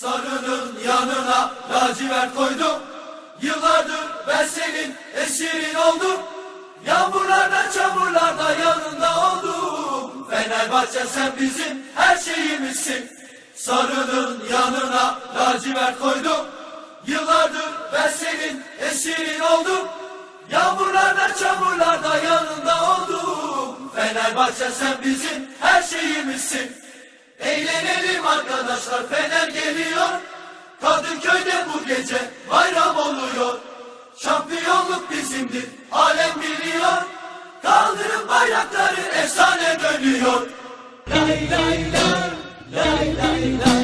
Sarının yanına lacivert koydum. Yıllardır ben senin esirin oldum. Yağmurlarda çamurlarda yanında oldum. Fenerbahçe sen bizim her şeyimizsin. Sarının yanına lacivert koydum. Yıllardır ben senin esirin oldum. Yağmurlarda çamurlarda yanında oldum. Fenerbahçe sen bizim her şeyimizsin. Eğlenelim arkadaşlar Fener geliyor. Kadıköy'de bu gece bayram oluyor. Şampiyonluk bizimdir alem biliyor. Kaldırın bayrakları efsane dönüyor. Lay lay lay lay lay lay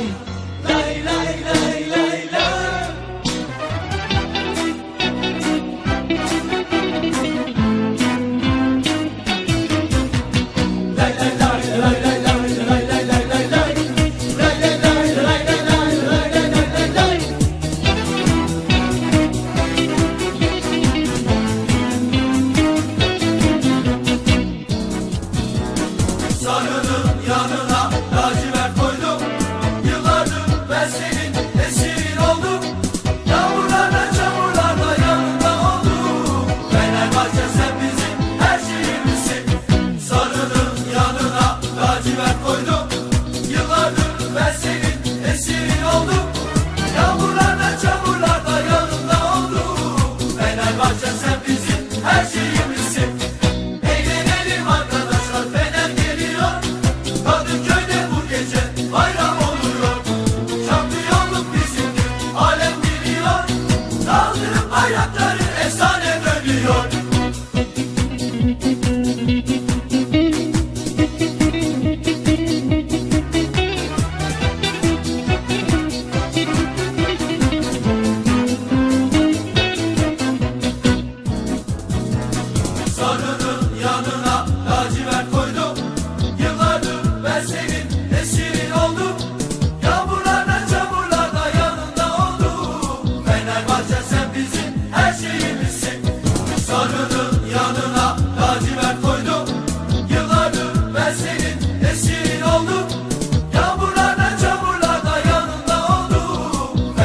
Fenerbahçe sen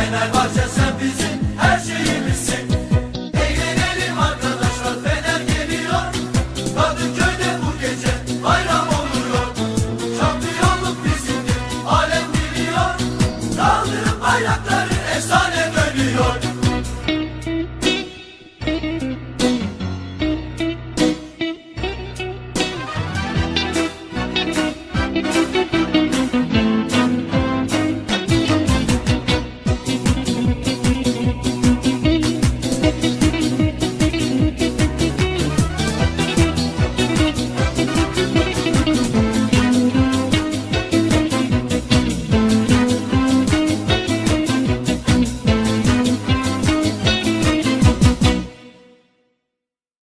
Fenerbahçe sen bizim her şeyimizsin Eğlenelim arkadaşlar Fener geliyor. Kadıköy'de bu gece bayram oluyor. Şampiyonluk bizimdir alem biliyor. Kaldırın bayrakları